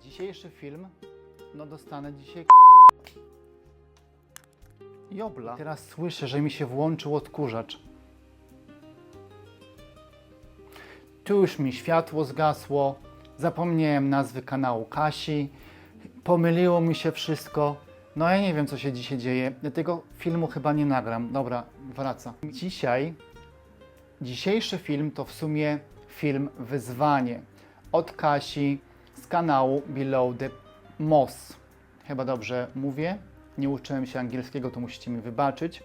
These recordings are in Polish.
Dzisiejszy film, no dostanę dzisiaj Jobla. Teraz słyszę, że mi się włączył odkurzacz. Tu już mi światło zgasło, zapomniałem nazwy kanału Kasi, pomyliło mi się wszystko. No ja nie wiem, co się dzisiaj dzieje. Tego filmu chyba nie nagram. Dobra, wraca. Dzisiaj, dzisiejszy film to w sumie film Wyzwanie od Kasi z kanału Below the Moss. Chyba dobrze mówię. Nie uczyłem się angielskiego, to musicie mi wybaczyć.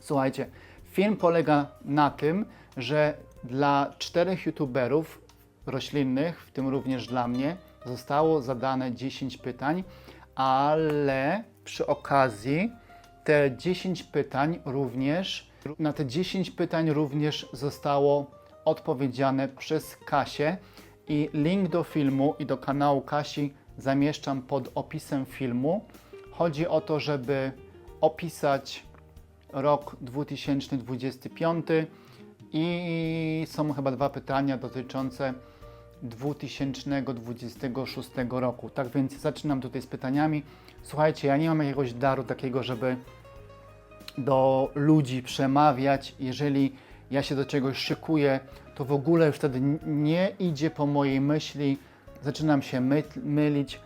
Słuchajcie, film polega na tym, że dla czterech youtuberów roślinnych, w tym również dla mnie, zostało zadane 10 pytań, ale przy okazji te 10 pytań również, na te 10 pytań również zostało odpowiedziane przez Kasię i link do filmu i do kanału Kasi zamieszczam pod opisem filmu. Chodzi o to, żeby opisać rok 2025 i są chyba dwa pytania dotyczące 2026 roku. Tak więc zaczynam tutaj z pytaniami. Słuchajcie, ja nie mam jakiegoś daru takiego, żeby do ludzi przemawiać. Jeżeli ja się do czegoś szykuję, to w ogóle już wtedy nie idzie po mojej myśli. Zaczynam się my- mylić,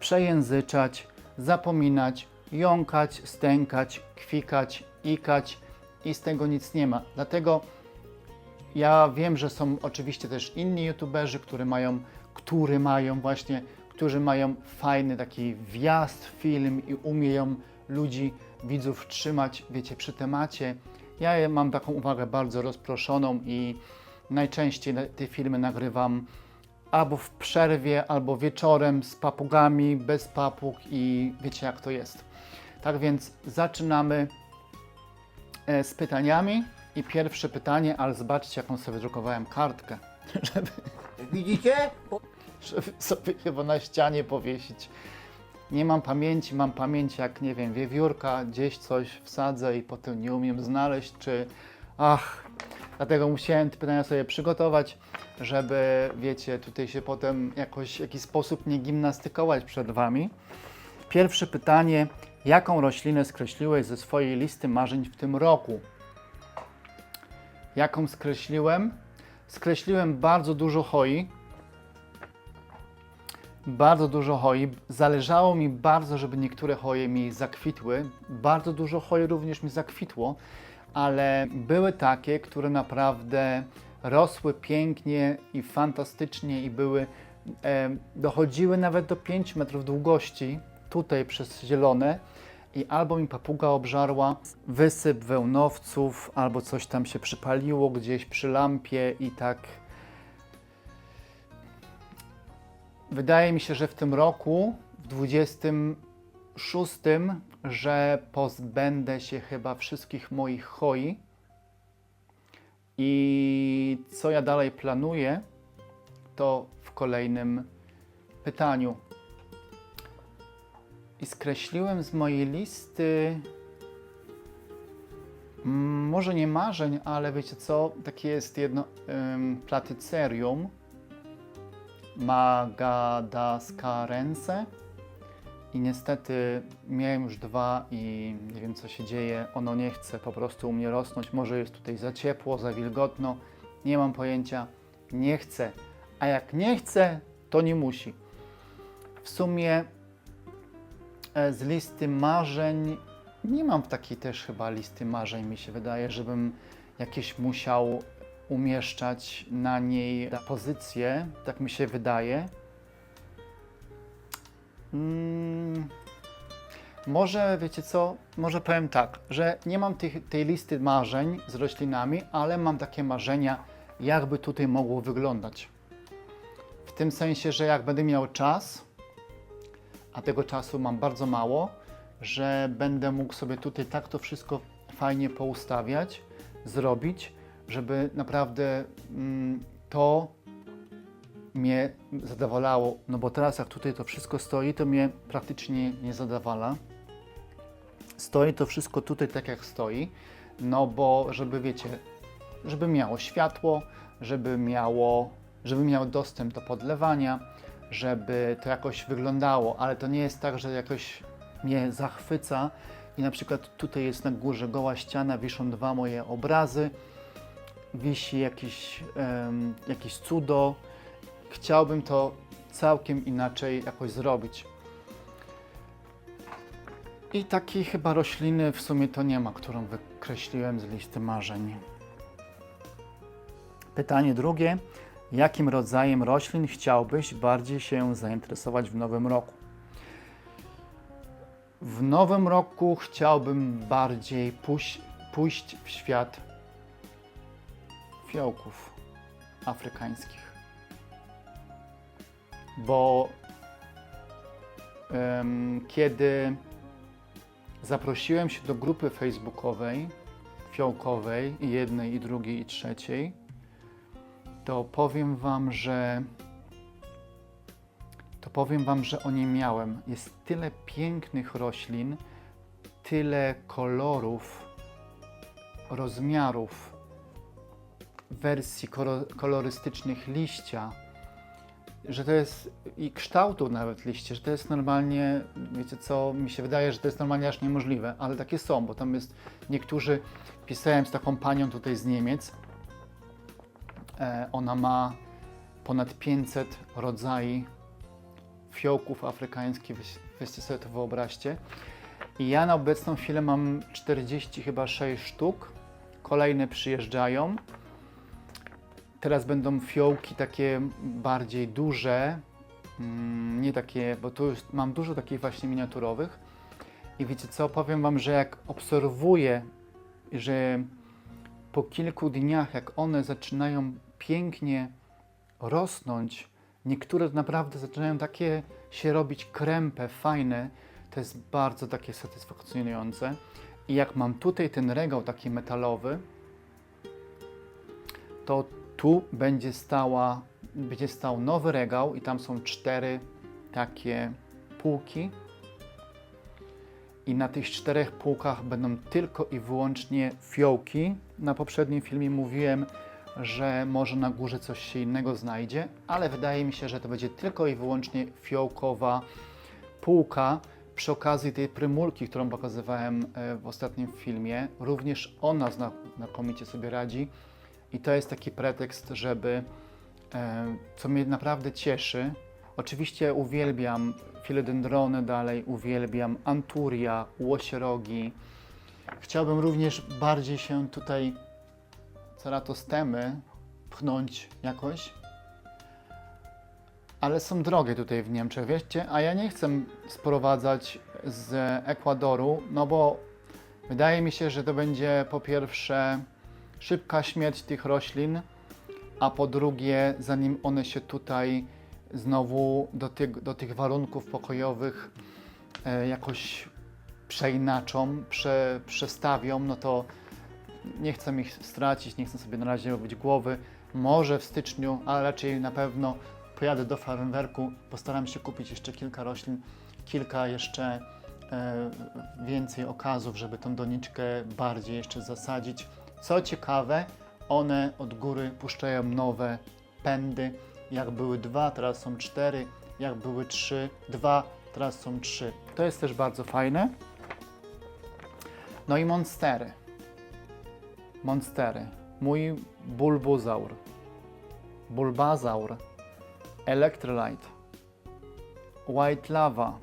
przejęzyczać, zapominać, jąkać, stękać, kwikać, ikać i z tego nic nie ma. Dlatego ja wiem, że są oczywiście też inni youtuberzy, którzy mają, którzy mają właśnie, którzy mają fajny taki wjazd, film i umieją ludzi, widzów trzymać, wiecie, przy temacie. Ja mam taką uwagę bardzo rozproszoną i najczęściej na- te filmy nagrywam albo w przerwie, albo wieczorem z papugami, bez papug i wiecie jak to jest. Tak więc zaczynamy e, z pytaniami. I pierwsze pytanie, ale zobaczcie, jaką sobie drukowałem kartkę, żeby, Widzicie? żeby sobie chyba na ścianie powiesić. Nie mam pamięci, mam pamięć jak, nie wiem, wiewiórka, gdzieś coś wsadzę i potem nie umiem znaleźć, czy ach, dlatego musiałem te pytania sobie przygotować, żeby, wiecie, tutaj się potem jakoś w jakiś sposób nie gimnastykować przed Wami. Pierwsze pytanie, jaką roślinę skreśliłeś ze swojej listy marzeń w tym roku? Jaką skreśliłem? Skreśliłem bardzo dużo hoi. Bardzo dużo hoi. Zależało mi bardzo, żeby niektóre hoje mi zakwitły. Bardzo dużo hoi również mi zakwitło, ale były takie, które naprawdę rosły pięknie i fantastycznie i były, e, dochodziły nawet do 5 metrów długości, tutaj przez zielone i albo mi papuga obżarła, wysyp wełnowców, albo coś tam się przypaliło gdzieś przy lampie i tak. Wydaje mi się, że w tym roku, w 26, że pozbędę się chyba wszystkich moich hoi. I co ja dalej planuję, to w kolejnym pytaniu. I skreśliłem z mojej listy mm, może nie marzeń, ale wiecie co, takie jest jedno ym, platycerium Madagascarense i niestety miałem już dwa i nie wiem co się dzieje, ono nie chce po prostu u mnie rosnąć, może jest tutaj za ciepło, za wilgotno, nie mam pojęcia, nie chce, a jak nie chce, to nie musi. W sumie e, z listy marzeń nie mam takiej też chyba listy marzeń, mi się wydaje, żebym jakieś musiał umieszczać na niej pozycję, tak mi się wydaje. Mm, może wiecie co, może powiem tak, że nie mam tych, tej listy marzeń z roślinami, ale mam takie marzenia, jakby tutaj mogło wyglądać. W tym sensie, że jak będę miał czas, a tego czasu mam bardzo mało, że będę mógł sobie tutaj tak to wszystko fajnie poustawiać, zrobić, żeby naprawdę mm, to mnie zadowalało. No bo teraz jak tutaj to wszystko stoi, to mnie praktycznie nie zadowala. Stoi to wszystko tutaj tak jak stoi, no bo żeby wiecie, żeby miało światło, żeby miało, żeby miał dostęp do podlewania, żeby to jakoś wyglądało, ale to nie jest tak, że jakoś mnie zachwyca i na przykład tutaj jest na górze goła ściana, wiszą dwa moje obrazy, wisi jakiś, em, jakieś cudo. Chciałbym to całkiem inaczej jakoś zrobić. I takiej chyba rośliny w sumie to nie ma, którą wykreśliłem z listy marzeń. Pytanie drugie. Jakim rodzajem roślin chciałbyś bardziej się zainteresować w nowym roku? W nowym roku chciałbym bardziej pójść, pójść w świat fiołków afrykańskich. Bo em, kiedy zaprosiłem się do grupy facebookowej, fiołkowej, jednej, i drugiej, i trzeciej, to powiem Wam, że to powiem Wam, że o nie miałem. Jest tyle pięknych roślin, tyle kolorów, rozmiarów, wersji kolo- kolorystycznych liścia, że to jest i kształtu nawet liście, że to jest normalnie, wiecie co, mi się wydaje, że to jest normalnie aż niemożliwe, ale takie są, bo tam jest niektórzy, pisałem z taką panią tutaj z Niemiec, e, ona ma ponad 500 rodzajów fiołków afrykańskich, weź- weźcie sobie to wyobraźcie. I ja na obecną chwilę mam 40 chyba 6 sztuk, kolejne przyjeżdżają. Teraz będą fiołki takie bardziej duże, mm, nie takie, bo tu już mam dużo takich właśnie miniaturowych. I wiecie co, powiem Wam, że jak obserwuję, że po kilku dniach, jak one zaczynają pięknie rosnąć, niektóre naprawdę zaczynają takie się robić krępe, fajne, to jest bardzo takie satysfakcjonujące. I jak mam tutaj ten regał taki metalowy, to tu będzie stała, będzie stał nowy regał i tam są cztery takie półki. I na tych czterech półkach będą tylko i wyłącznie fiołki. Na poprzednim filmie mówiłem, że może na górze coś się innego znajdzie, ale wydaje mi się, że to będzie tylko i wyłącznie fiołkowa półka. Przy okazji tej prymulki, którą pokazywałem e, w ostatnim filmie, również ona zna- znakomicie sobie radzi. I to jest taki pretekst, żeby, e, co mnie naprawdę cieszy, oczywiście uwielbiam filodendrony dalej, uwielbiam anturia, łosierogi. Chciałbym również bardziej się tutaj ceratostemy pchnąć jakoś, ale są drogie tutaj w Niemczech, wiecie, a ja nie chcę sprowadzać z Ekwadoru, no bo wydaje mi się, że to będzie po pierwsze szybka śmierć tych roślin, a po drugie, zanim one się tutaj znowu do tych, do tych warunków pokojowych e, jakoś przeinaczą, prze, przestawią, no to nie chcę ich stracić, nie chcę sobie na razie robić głowy. Może w styczniu, ale raczej na pewno pojadę do Farmwerku, postaram się kupić jeszcze kilka roślin, kilka jeszcze e, więcej okazów, żeby tą doniczkę bardziej jeszcze zasadzić. Co ciekawe, one od góry puszczają nowe pędy. Jak były dwa, teraz są cztery. Jak były trzy, dwa, teraz są trzy. To jest też bardzo fajne. No i monstery. Monstery. Mój bulbozaur. Bulbazaur. Electrolyte. White lava.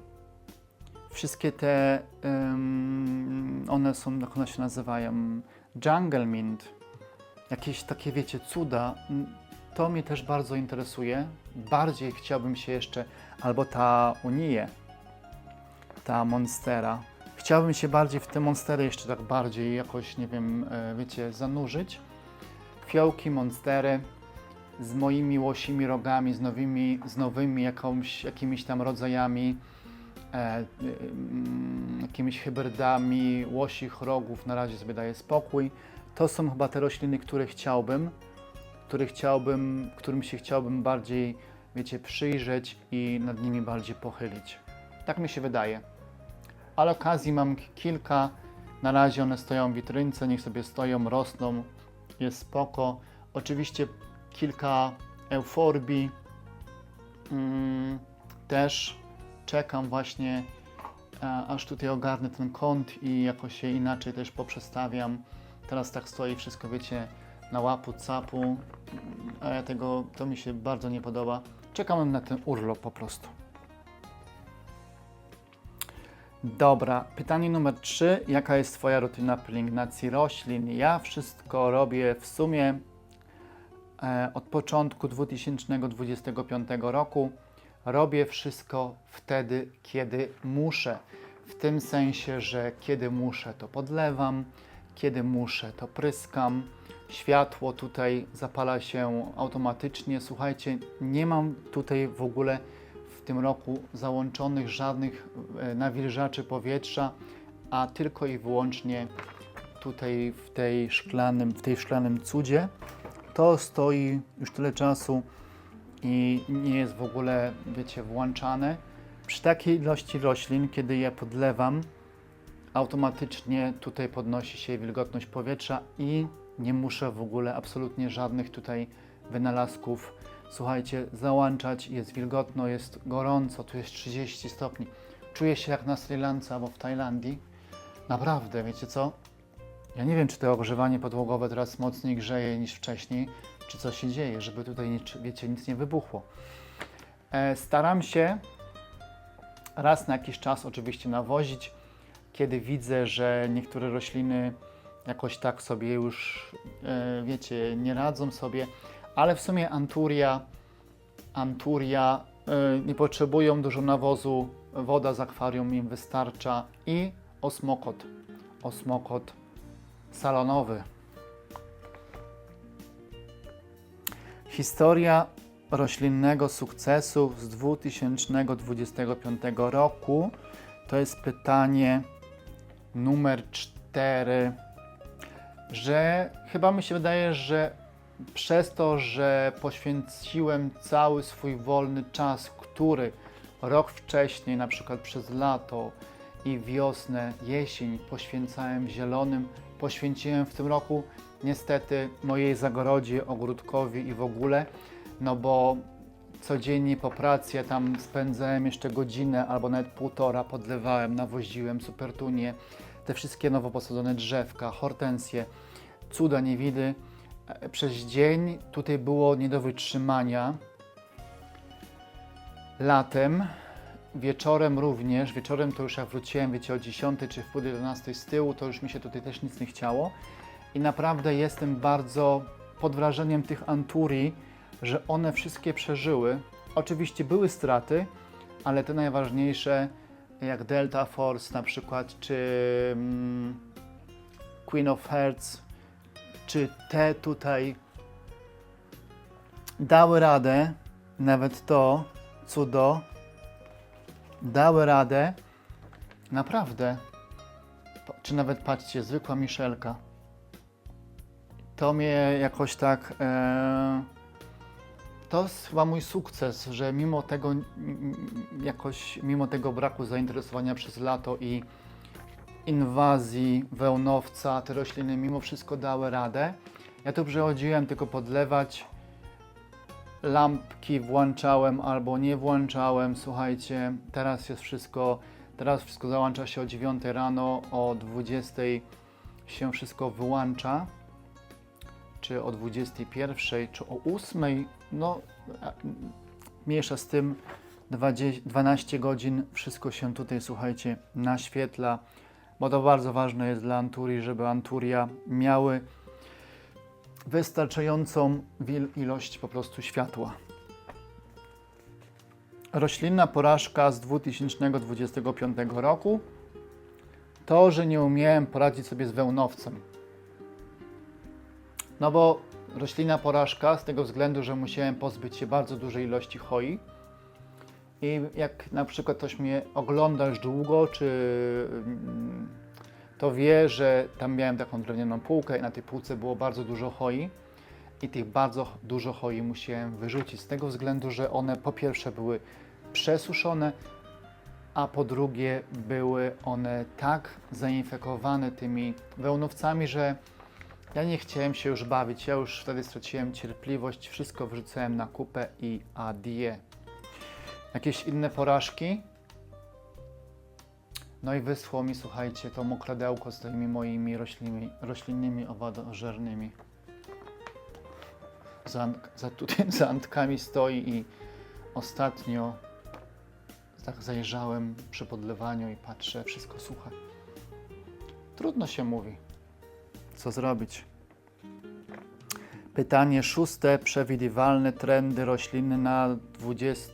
Wszystkie te, ym, one są, jak one się nazywają, jungle mint. Jakieś takie, wiecie, cuda. To mnie też bardzo interesuje. Bardziej chciałbym się jeszcze, albo ta Unie, ta Monstera. Chciałbym się bardziej w te Monstery jeszcze tak bardziej jakoś, nie wiem, e, wiecie, zanurzyć. Fiołki, Monstery z moimi łosimi rogami, z nowymi, z nowymi jakąś, jakimiś tam rodzajami, jakimiś hybrydami łosich rogów. Na razie sobie daję spokój. To są chyba te rośliny, które chciałbym, które chciałbym, którym się chciałbym bardziej, wiecie, przyjrzeć i nad nimi bardziej pochylić. Tak mi się wydaje. Ale okazji mam kilka. Na razie one stoją w witrynce, niech sobie stoją, rosną, jest spoko. Oczywiście kilka euforbii, mm, też czekam właśnie, a, aż tutaj ogarnę ten kąt i jakoś się inaczej też poprzestawiam. Teraz tak stoi wszystko, wiecie, na łapu, capu, a ja tego, to mi się bardzo nie podoba. Czekam na ten urlop po prostu. Dobra, pytanie numer 3. Jaka jest Twoja rutyna pielęgnacji roślin? Ja wszystko robię w sumie e, od początku 2025 roku. Robię wszystko wtedy, kiedy muszę. W tym sensie, że kiedy muszę, to podlewam, kiedy muszę, to pryskam. Światło tutaj zapala się automatycznie. Słuchajcie, nie mam tutaj w ogóle w tym roku załączonych żadnych e, nawilżaczy powietrza, a tylko i wyłącznie tutaj w tej szklanym, w tej szklanym cudzie. To stoi już tyle czasu i nie jest w ogóle, wiecie, włączane. Przy takiej ilości roślin, kiedy je podlewam, automatycznie tutaj podnosi się wilgotność powietrza i nie muszę w ogóle absolutnie żadnych tutaj wynalazków, słuchajcie, załączać. Jest wilgotno, jest gorąco, tu jest 30 stopni. Czuję się jak na Sri Lance albo w Tajlandii. Naprawdę, wiecie co? Ja nie wiem, czy to ogrzewanie podłogowe teraz mocniej grzeje niż wcześniej, czy co się dzieje, żeby tutaj, nic, wiecie, nic nie wybuchło. E, staram się raz na jakiś czas oczywiście nawozić, kiedy widzę, że niektóre rośliny jakoś tak sobie już, e, wiecie, nie radzą sobie, ale w sumie anturia, anturia e, nie potrzebują dużo nawozu, woda z akwarium im wystarcza i osmokot, osmokot salonowy. Historia roślinnego sukcesu z 2025 roku to jest pytanie numer 4, że chyba mi się wydaje, że przez to, że poświęciłem cały swój wolny czas, który rok wcześniej, na przykład przez lato i wiosnę, jesień poświęcałem zielonym, poświęciłem w tym roku niestety mojej zagrodzie, ogródkowi i w ogóle, no bo codziennie po pracy ja tam spędzałem jeszcze godzinę albo nawet półtora, podlewałem, nawoziłem supertunie, te wszystkie nowo posadzone drzewka, hortensje, cuda niewidy. E, Przez dzień tutaj było nie do wytrzymania. Latem, wieczorem również, wieczorem to już jak wróciłem, wiecie, o 10 czy w pół do 11 z tyłu, to już mi się tutaj też nic nie chciało. I naprawdę jestem bardzo pod wrażeniem tych anturii, że one wszystkie przeżyły. Oczywiście były straty, ale te najważniejsze, jak Delta Force na przykład, czy mm, Queen of Hearts, czy te tutaj dały radę, nawet to cudo, dały radę, naprawdę. Czy nawet patrzcie, zwykła Michelka. To mnie jakoś tak. E, to jest chyba mój sukces, że mimo tego, jakoś, mimo tego braku zainteresowania przez lato i inwazji wełnowca, te rośliny mimo wszystko dały radę. Ja tu przychodziłem tylko podlewać, lampki włączałem albo nie włączałem. Słuchajcie, teraz jest wszystko, teraz wszystko załącza się o 9 rano, o 20 się wszystko wyłącza, czy o 21, czy o 8, no mniejsza z tym, 20, 12 godzin wszystko się tutaj, słuchajcie, naświetla, bo to bardzo ważne jest dla Anturii, żeby Anturia miały wystarczającą ilość po prostu światła. Roślinna porażka z 2025 roku to, że nie umiałem poradzić sobie z wełnowcem. No bo roślinna porażka z tego względu, że musiałem pozbyć się bardzo dużej ilości choi. I jak na przykład ktoś mnie ogląda już długo, czy mm, to wie, że tam miałem taką drewnianą półkę i na tej półce było bardzo dużo choi i tych bardzo dużo choi musiałem wyrzucić z tego względu, że one po pierwsze były przesuszone, a po drugie były one tak zainfekowane tymi wełnowcami, że ja nie chciałem się już bawić. Ja już wtedy straciłem cierpliwość, wszystko wrzucałem na kupę i adie. jakieś inne porażki. No i wysłał mi, słuchajcie, to mokradełko z tymi moimi roślinnymi, roślinnymi owadożernymi. Za, za, tutaj za antkami stoi i ostatnio tak zajrzałem przy podlewaniu i patrzę, wszystko suche. Trudno się mówi. Co zrobić? Pytanie szóste. Przewidywalne trendy rośliny na 20,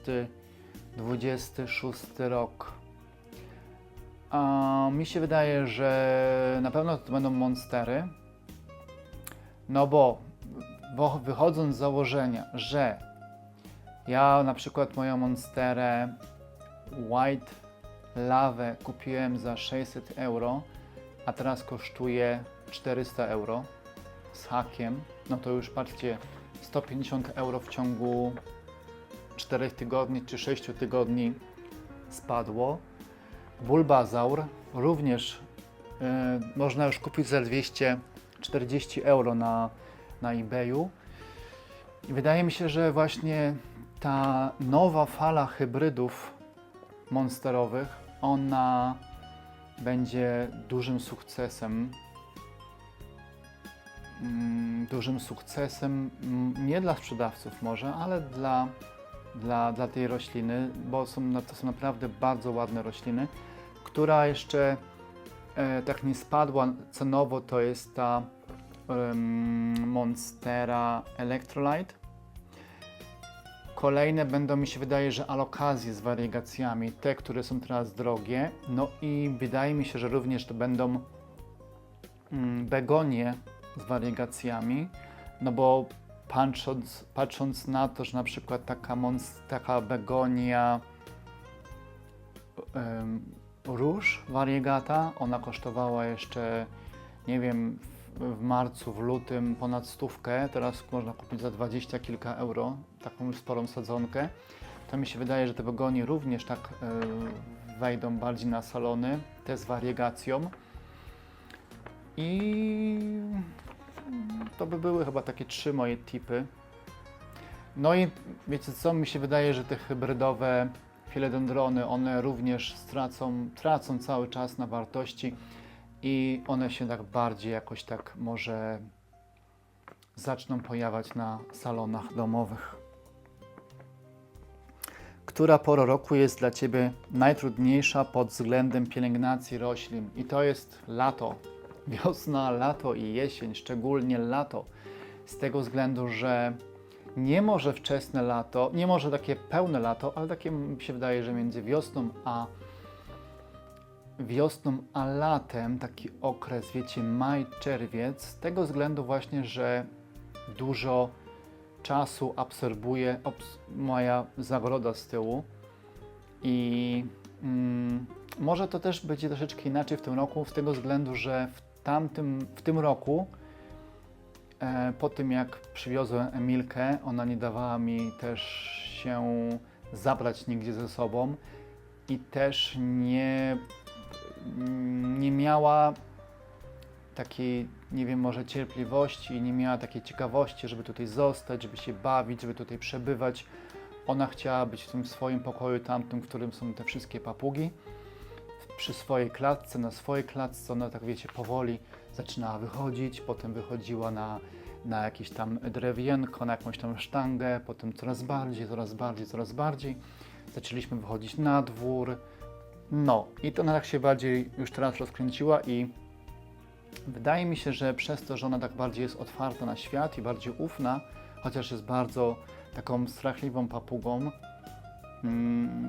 26 rok. A, mi się wydaje, że na pewno to będą monstery. No bo, bo wychodząc z założenia, że ja na przykład moją monsterę White Lawę kupiłem za 600 euro, a teraz kosztuje 400 euro z hakiem, no to już patrzcie, 150 euro w ciągu 4 tygodni czy 6 tygodni spadło. Bulbazaur również e, można już kupić za 240 euro na, na eBayu. I wydaje mi się, że właśnie ta nowa fala hybrydów monsterowych, ona będzie dużym sukcesem. Mm, Dużym sukcesem mm, nie dla sprzedawców może, ale dla, dla, dla tej rośliny, bo są, to są naprawdę bardzo ładne rośliny, która jeszcze e, tak nie spadła cenowo, to jest ta em, Monstera Electrolyte. Kolejne będą mi się wydaje, że alokazje z wariegacjami, te, które są teraz drogie. No i wydaje mi się, że również to będą mm, begonie z wariegacjami, no bo patrząc, patrząc na to, że na przykład taka, mons, taka begonia róż wariegata, ona kosztowała jeszcze, nie wiem, w, w marcu, w lutym ponad stówkę, teraz można kupić za 20 kilka euro taką już sporą sadzonkę. To mi się wydaje, że te begonie również tak e, wejdą bardziej na salony, te z wariegacją. I to by były chyba takie trzy moje tipy. No i wiecie co, mi się wydaje, że te hybrydowe filedendrony, one również stracą, tracą cały czas na wartości i one się tak bardziej jakoś tak może zaczną pojawiać na salonach domowych. Która pora roku jest dla Ciebie najtrudniejsza pod względem pielęgnacji roślin? I to jest lato. Wiosna, lato i jesień, szczególnie lato. Z tego względu, że nie może wczesne lato, nie może takie pełne lato, ale takie mi się wydaje, że między wiosną a wiosną a latem, taki okres, wiecie, maj, czerwiec, z tego względu właśnie, że dużo czasu absorbuje obs- moja zagroda z tyłu i mm, może to też będzie troszeczkę inaczej w tym roku, z tego względu, że w tamtym, w tym roku e, po tym jak przywiozłem Emilkę, ona nie dawała mi też się zabrać nigdzie ze sobą i też nie, nie miała takiej, nie wiem, może cierpliwości, nie miała takiej ciekawości, żeby tutaj zostać, żeby się bawić, żeby tutaj przebywać. Ona chciała być w tym swoim pokoju, tamtym, w którym są te wszystkie papugi. Przy swojej klatce, na swojej klatce, ona tak wiecie, powoli zaczynała wychodzić, potem wychodziła na, na jakieś tam drewienko, na jakąś tam sztangę, potem coraz bardziej, coraz bardziej, coraz bardziej. Zaczęliśmy wychodzić na dwór. No, i to ona tak się bardziej już teraz rozkręciła i Wydaje mi się, że przez to, że ona tak bardziej jest otwarta na świat i bardziej ufna, chociaż jest bardzo taką strachliwą papugą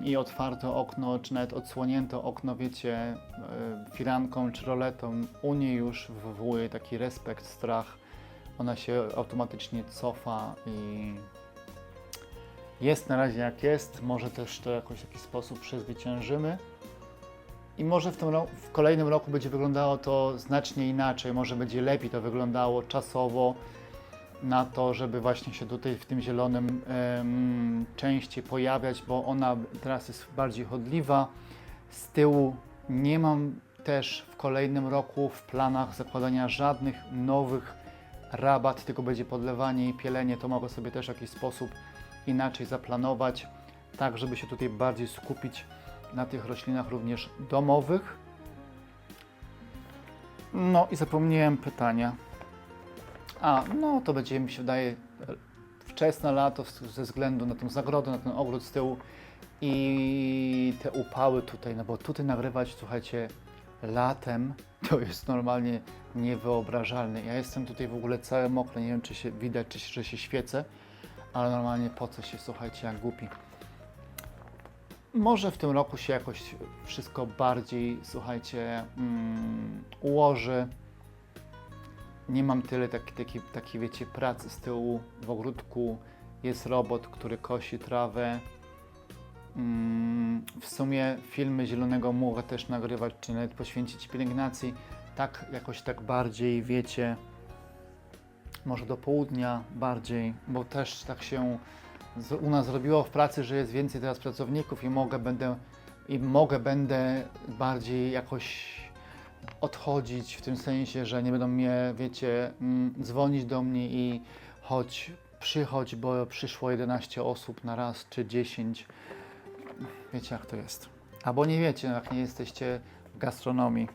i otwarte okno, czy nawet odsłonięte okno, wiecie, e, firanką czy roletą, u niej już wywołuje taki respekt, strach. Ona się automatycznie cofa i jest na razie jak jest. Może też to jakoś w jakiś sposób przezwyciężymy. I może w, tym w kolejnym roku będzie wyglądało to znacznie inaczej, może będzie lepiej to wyglądało czasowo na to, żeby właśnie się tutaj w tym zielonym em, częściej pojawiać, bo ona teraz jest bardziej chodliwa. Z tyłu nie mam też w kolejnym roku w planach zakładania żadnych nowych rabat, tylko będzie podlewanie i pielenie, to mogę sobie też w jakiś sposób inaczej zaplanować. tak żeby się tutaj bardziej skupić na tych roślinach również domowych. No i zapomniałem pytania. A, no to będzie mi się wydaje wczesne lato ze względu na tą zagrodę, na ten ogród z tyłu i te upały tutaj, no bo tutaj nagrywać, słuchajcie, latem to jest normalnie niewyobrażalne. Ja jestem tutaj w ogóle cały mokry, nie wiem czy się widać, czy się, że się świecę, ale normalnie po co się, słuchajcie, jak głupi. Może w tym roku się jakoś wszystko bardziej, słuchajcie, mm, ułoży. Nie mam tyle takiej, taki, taki, wiecie, pracy z tyłu w ogródku. Jest robot, który kosi trawę. Mm, w sumie filmy Zielonego Mucha też nagrywać, czy nawet poświęcić pielęgnacji. Tak, jakoś tak bardziej, wiecie, może do południa bardziej, bo też tak się u nas zrobiło w pracy, że jest więcej teraz pracowników i mogę, będę, i mogę, będę bardziej jakoś odchodzić w tym sensie, że nie będą mnie, wiecie, mm, dzwonić do mnie i chodź, przychodź, bo przyszło 11 osób na raz, czy 10. Wiecie jak to jest. Albo nie wiecie, jak nie jesteście w gastronomii.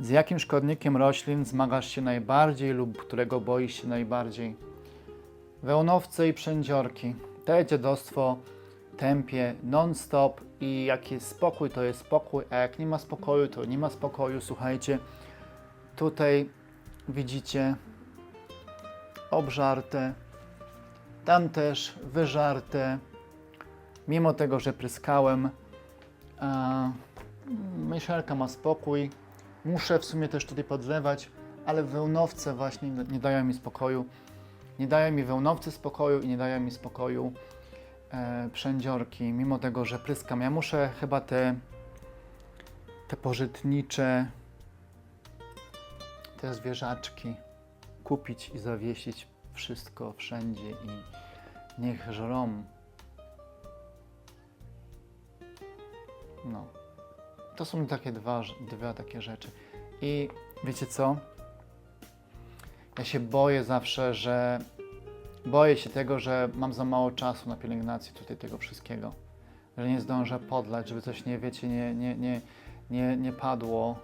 Z jakim szkodnikiem roślin zmagasz się najbardziej lub którego boisz się najbardziej? Wełnowce i przędziorki. Te dziadostwo tempie non-stop i jak jest spokój, to jest spokój, a jak nie ma spokoju, to nie ma spokoju. Słuchajcie, tutaj widzicie obżarte, tam też wyżarte. Mimo tego, że pryskałem, a, ma spokój. Muszę w sumie też tutaj podlewać, ale wełnowce właśnie nie dają mi spokoju. Nie dają mi wełnowcy spokoju i nie dają mi spokoju przędziorki, mimo tego, że pryskam. Ja muszę chyba te, te pożytnicze, te zwierzaczki kupić i zawiesić wszystko wszędzie i niech żrą. No. To są takie dwa, dwa takie rzeczy. I wiecie co? Ja się boję zawsze, że boję się tego, że mam za mało czasu na pielęgnację tutaj tego wszystkiego. Że nie zdążę podlać, żeby coś nie, wiecie, nie, nie, nie, nie, nie padło.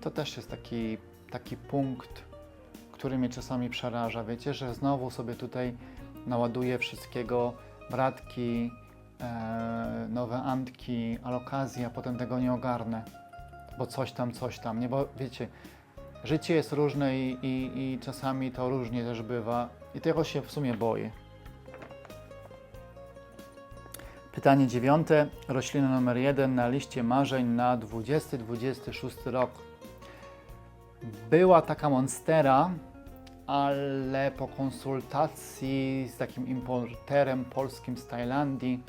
To też jest taki, taki punkt, który mnie czasami przeraża. Wiecie, że znowu sobie tutaj naładuję wszystkiego, bratki, e, nowe antki, alokazje, a potem tego nie ogarnę, bo coś tam, coś tam, nie, bo wiecie, życie jest różne i, i, i czasami to różnie też bywa i tego się w sumie boję. Pytanie dziewiąte, roślina numer jeden na liście marzeń na 2026 rok. Była taka monstera, ale po konsultacji z takim importerem polskim z Tajlandii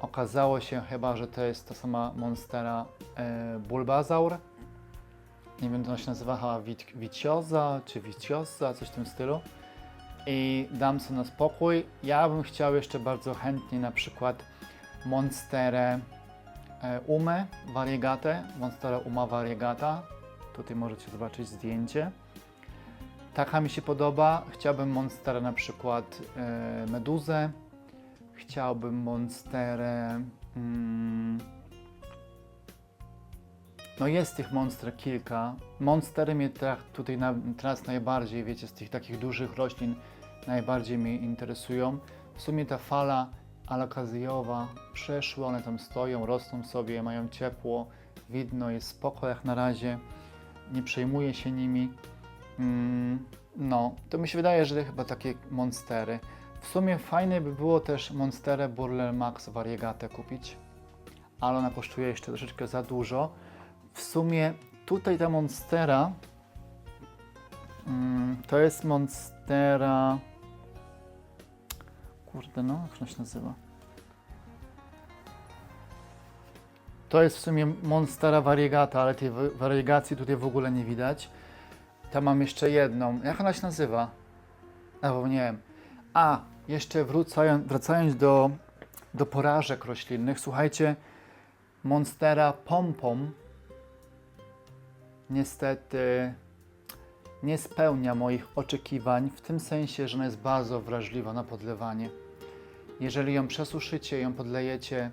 okazało się chyba, że to jest ta sama monstera e, Bulbasaur. Nie wiem, to się nazywa chyba czy Wicioza, coś w tym stylu. I dam sobie na spokój. Ja bym chciał jeszcze bardzo chętnie na przykład monsterę e, Umę variegate, monstera Uma variegata. Tutaj możecie zobaczyć zdjęcie. Taka mi się podoba. Chciałbym monsterę na przykład e, meduzę. Chciałbym monsterę. Mm, no jest tych monster kilka. Monstery mnie tutaj na, teraz najbardziej, wiecie, z tych takich dużych roślin najbardziej mnie interesują. W sumie ta fala alokazjowa przeszła, one tam stoją, rosną sobie, mają ciepło, widno, jest spoko jak na razie, nie przejmuję się nimi. Mm, no, to mi się wydaje, że chyba takie monstery. W sumie fajne by było też monsterę Burler Max Variegate kupić, ale ona kosztuje jeszcze troszeczkę za dużo. W sumie tutaj ta monstera mm, to jest monstera. Kurde, no, jak ona się nazywa? To jest w sumie monstera variegata, ale tej wa- wariegacji tutaj w ogóle nie widać. Tam mam jeszcze jedną. Jak ona się nazywa? Albo nie wiem. A, jeszcze wracając do, do porażek roślinnych, słuchajcie, monstera pompom niestety nie spełnia moich oczekiwań, w tym sensie, że ona jest bardzo wrażliwa na podlewanie. Jeżeli ją przesuszycie, ją podlejecie,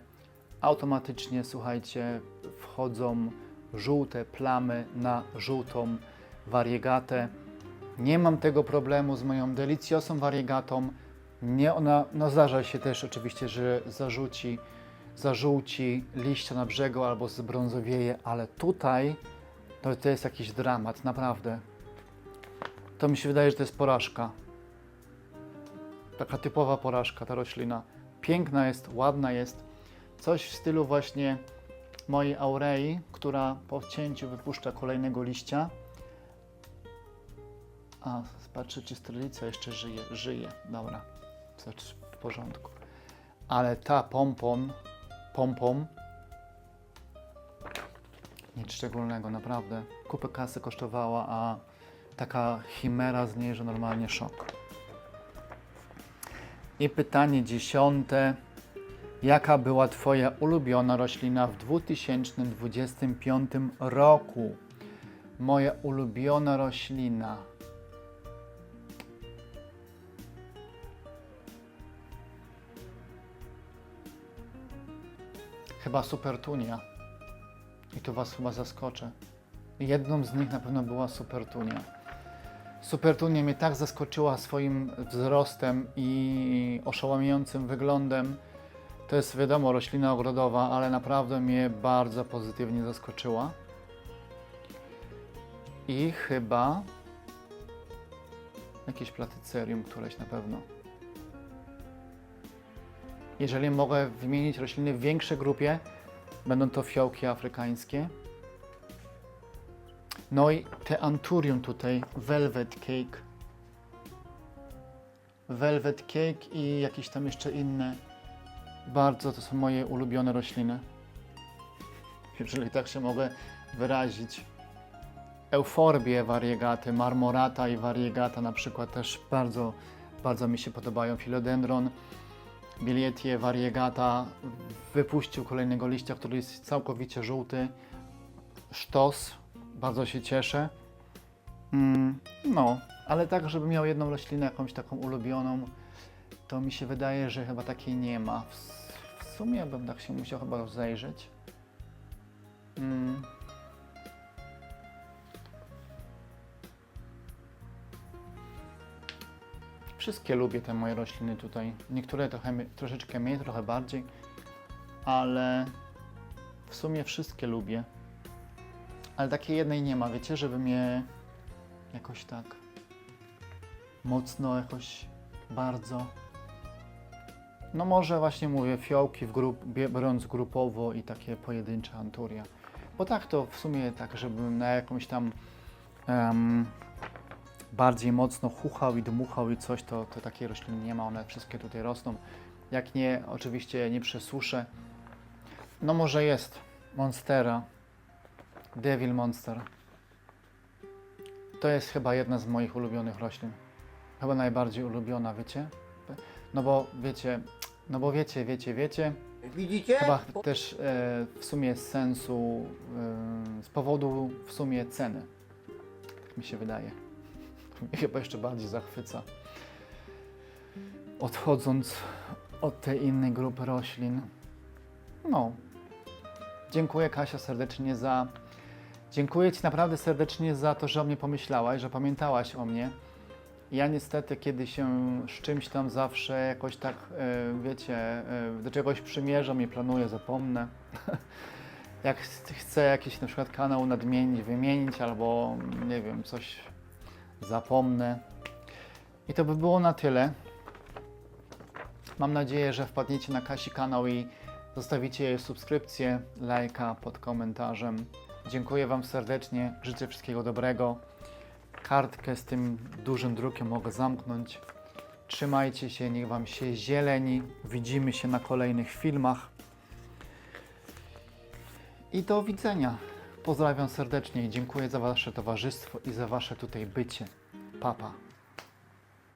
automatycznie, słuchajcie, wchodzą żółte plamy na żółtą wariegatę. Nie mam tego problemu z moją deliciosą wariegatą. Nie ona, no zdarza się też oczywiście, że zarzuci, zażółci liścia na brzegu albo zbrązowieje, ale tutaj to, to jest jakiś dramat, naprawdę. To mi się wydaje, że to jest porażka. Taka typowa porażka ta roślina. Piękna jest, ładna jest. Coś w stylu właśnie mojej aurei, która po cięciu wypuszcza kolejnego liścia. A, patrzę, czy strelica jeszcze żyje. Żyje, dobra. W porządku. Ale ta pompon, pompon, nic szczególnego, naprawdę. Kupę kasy kosztowała, a taka chimera z niej, że normalnie szok. I pytanie dziesiąte. Jaka była Twoja ulubiona roślina w 2025 roku? Moja ulubiona roślina. Chyba supertunia. I tu Was chyba zaskoczę. Jedną z nich na pewno była supertunia. Supertunia mnie tak zaskoczyła swoim wzrostem i oszałamiającym wyglądem. To jest wiadomo roślina ogrodowa, ale naprawdę mnie bardzo pozytywnie zaskoczyła. I chyba jakieś platycerium któreś na pewno. Jeżeli mogę wymienić rośliny w większej grupie, będą to fiołki afrykańskie. No i te anturium tutaj, velvet cake. Velvet cake i jakieś tam jeszcze inne. Bardzo to są moje ulubione rośliny. Jeżeli tak się mogę wyrazić. Euforbie variegaty, marmorata i variegata na przykład też bardzo, bardzo mi się podobają. Philodendron, Bilietie variegata wypuścił kolejnego liścia, który jest całkowicie żółty. Sztos, bardzo się cieszę. Mm, no, ale tak, żeby miał jedną roślinę jakąś taką ulubioną, to mi się wydaje, że chyba takiej nie ma. W, w sumie bym tak się musiał chyba rozejrzeć. Mm. Wszystkie lubię te moje rośliny tutaj. Niektóre trochę, troszeczkę mniej, trochę bardziej, ale w sumie wszystkie lubię. Ale takiej jednej nie ma, wiecie, żeby mnie jakoś tak mocno, jakoś bardzo. No może właśnie mówię, fiołki w grup, biorąc grupowo i takie pojedyncze anturia. Bo tak to w sumie tak, żebym na jakąś tam em, bardziej mocno chuchał i dmuchał i coś, to, to takiej rośliny nie ma, one wszystkie tutaj rosną. Jak nie, oczywiście nie przesuszę. No może jest Monstera, Devil Monster. To jest chyba jedna z moich ulubionych roślin. Chyba najbardziej ulubiona, wiecie? No bo wiecie, no bo wiecie, wiecie, wiecie. Widzicie? Chyba też e, w sumie sensu, e, z powodu w sumie ceny. Tak mi się wydaje. To mnie chyba jeszcze bardziej zachwyca. Odchodząc od tej innej grupy roślin. No. Dziękuję Kasia serdecznie za. Dziękuję Ci naprawdę serdecznie za to, że o mnie pomyślałaś, że pamiętałaś o mnie. Ja niestety, kiedy się z czymś tam zawsze jakoś tak, e, wiecie, e, do czegoś przymierzam i planuję, zapomnę. Jak ch- chcę jakiś na przykład kanał nadmienić, wymienić albo nie wiem, coś zapomnę. I to by było na tyle. Mam nadzieję, że wpadniecie na Kasi kanał i zostawicie subskrypcję, lajka pod komentarzem. Dziękuję Wam serdecznie, życzę wszystkiego dobrego. Kartkę z tym dużym drukiem mogę zamknąć. Trzymajcie się, niech Wam się zieleni. Widzimy się na kolejnych filmach. I do widzenia. Pozdrawiam serdecznie i dziękuję za Wasze towarzystwo i za Wasze tutaj bycie. Papa.